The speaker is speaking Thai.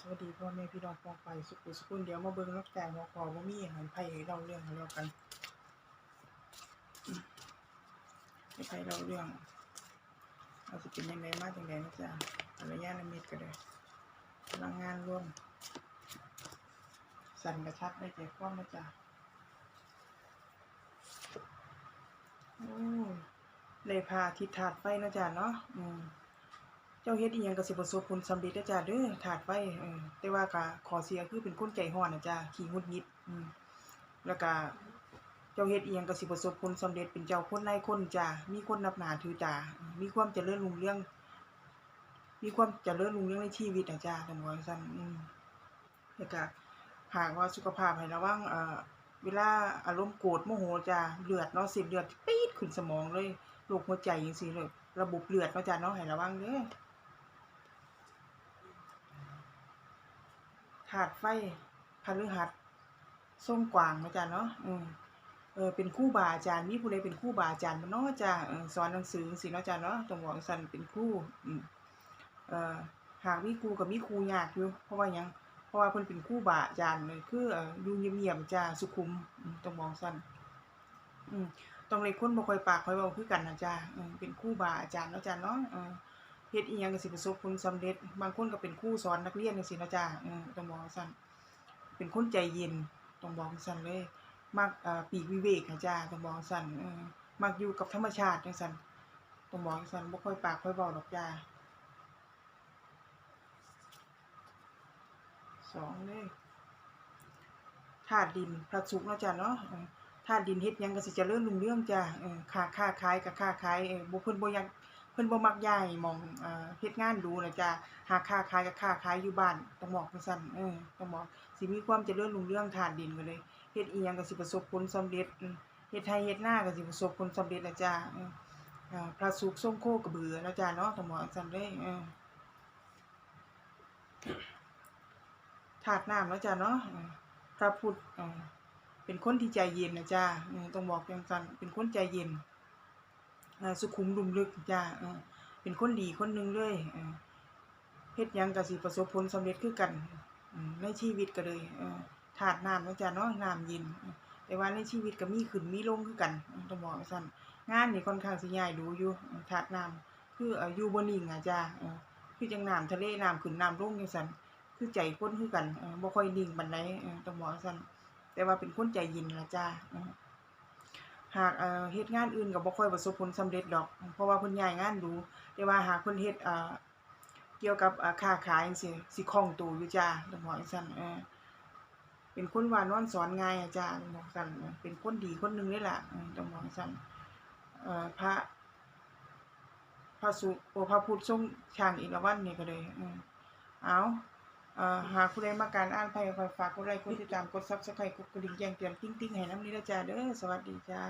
สวัสดีพ่อแม่พี่น้องปองไปสุขุสุขุนเดี๋ยวมาเบิ่งนกแต่หัวคอบ่มีอาหารไผให้เราเรื่องให้เรากันอืมให้ไผเราเรื่องเราสิเป็นยังไงมาจังไดนะจ๊ะอนุญาตละเมิดก็ได้พลังงานร่วม สั่นกระชับได้ใจความนะจ๊ะโอ้เลยพาทิศถาดไฟนะจ๊ะเนาะอืม จ้าเฮ็ดอีหยังก็สิประสบผลสำเร็จเด้อจ้าเด้อถาดไฟเออแต่ว่าก็ขอเสียคือเป็นคนใจร้อนน่ะจ้าขี้งุดงิดอืมแล้วก็เจ้าเฮ็ดอีหยังก็สิประสบผลสำเร็จเป็นเจ้าคนนายคนจ้ามีคนนับหนาถือตามีความเจริญรุ่งเรืองมีความเจริญรุ่งเรืองในชีวิตน่ะจ้าต้องว่าจั่งซั้นอืมแล้วก็หากว่าสุขภาพให้ระวังเอ่อเวลาอารมณ์โกรธโมโหจ้าเลือดเนาะส้นเลือดปี๊ดขึ้นสมองเลยโรคหัวใจจังซี่เลยระบบเลือดเนาะจ้าเนาะให้ระวังเด้อ ถาดไฟพฤหัสส้มกวางเนาะจ้ะเนาะอืมเออเป็นครูบาอาจารย์มีผู้ใดเป็นครูบาอาจารย์บ่เนาะจ้ะเออสอนหนังสือจังซี้เนาะจ้ะเนาะต้องบอกจั่งซั้นเป็นครูอืมเอ่อหากมีครูก็มีครูยากอยู่เพราะว่ายังเพราะว่าเพิ่นเป็นครูบาอาจารย์เลยคืออยู่เงียบๆจ้ะสุขุมต้องบอกซั่นอืมต้องเลยคนบ่ค่อยปากค่อยเว้าคือกันนะจ้ะอืมเป็นครูบาอาจารย์เนาะจ้ะเนาะ เฮ็ดอีหยังก็สิประสบผลสำเร็จ บางคนก็เป็นครูสอนนักเรียนจังซี่นะจ้ะอือต้องบอกว่าซั่นเป็นคนใจเย็นต้องบอกว่าซั่นเลยมักเอ่อปีกวิเวกนะจ้ะต้องบอกว่าซั่นเออมักอยู่กับธรรมชาติจังซั่นต้องบอกจังซั่นบ่ค่อยปากค่อยเว้าดอกจ้ะสองเลยธาตุดินพระศุกเนาะจ้ะเนาะธาตุดินเฮ็ดหยังก็สิเจริญรุ่งเรืองจ้ะเออค้าค้าขายก็ค้าขายเออบ่เพิ่นบ่อยาก พิ่นบ่มักย้ายหมองเอ่อเฮ็ดงานดูนะจ้ะหาค้าขายก็ค้าขายอยู่บ้านต้องบอกจังซั่นเออต้องบอกสิมีความเจริญรุ่งเรืองธาตุดินไปเลยเฮ็ดอีหยังก็สิประสบผลสำเร็จเฮ็ดไร่เฮ็ดนาก็สิประสบผลสำเร็จนะจ้ะอ่าพระศุกร์ทรงโคกระเบือนะจ้ะเนาะต้องบอกจังซั่นเลยเออธาตุน้ำเนาะจ้ะเนาะพระพุทธเอ่อเป็นคนที่ใจเย็นนะจ้ะเออต้องบอกจังซั่นเป็นคนใจเย็น สุขุมลุ่มลึกจ้าเป็นคนดีคนหนึ่งเลยเออเฮ็ดยังก็สิประสบผลสำเร็จคือกันในชีวิตก็เลยเออธาตุน้ำนาะจ้ะเนาะน้ำเย็นแต่ว่าในชีวิตก็มีขึ้นมีลงคือกันต้องบอกว่าซั่นงานนี่ค่อนข้างสิยายดูอยู่เออธาตุน้ำคืออยู่บ่นิ่งอะจ้าคือจังน้ำทะเลน้ำขึ้นน้ำลงจังซั่นคือใจคนคือกันบ่ค่อยนิ่งปานใดเออต้องบอกว่าซั่นแต่ว่าเป็นคนใจเย็นละจ้า หากเฮ็ดงานอื่นก็บ่ค่อยประสบผลสำเร็จดอก เพราะว่าเพิ่นย้ายงานดูแต่ว่าหากเพิ่นเฮ็ดเกี่ยวกับค้าขายจังซี่สิคล่องตัวอยู่จ้าต้องบอกจังซั่นเออเป็นคนว่านอนสอนง่ายอะจ้าต้องบอกจั่นเป็นคนดีคนนึงเลยล่ะเออต้องบอกจั่นเอ่อพระ พระสุโอพระพุทธทรงฌานเอราวัณนี่ก็เลย เออเอาเอ่อ หากผู้ใดมาการอ่านไปคอยฝากกดไลค์กดติดตามกดซับสไครต์กดกระดิ่งแจ้งเตือนติ้งติ้งให้น้ำนี้ละจ้าเด้อสวัสดีจ้า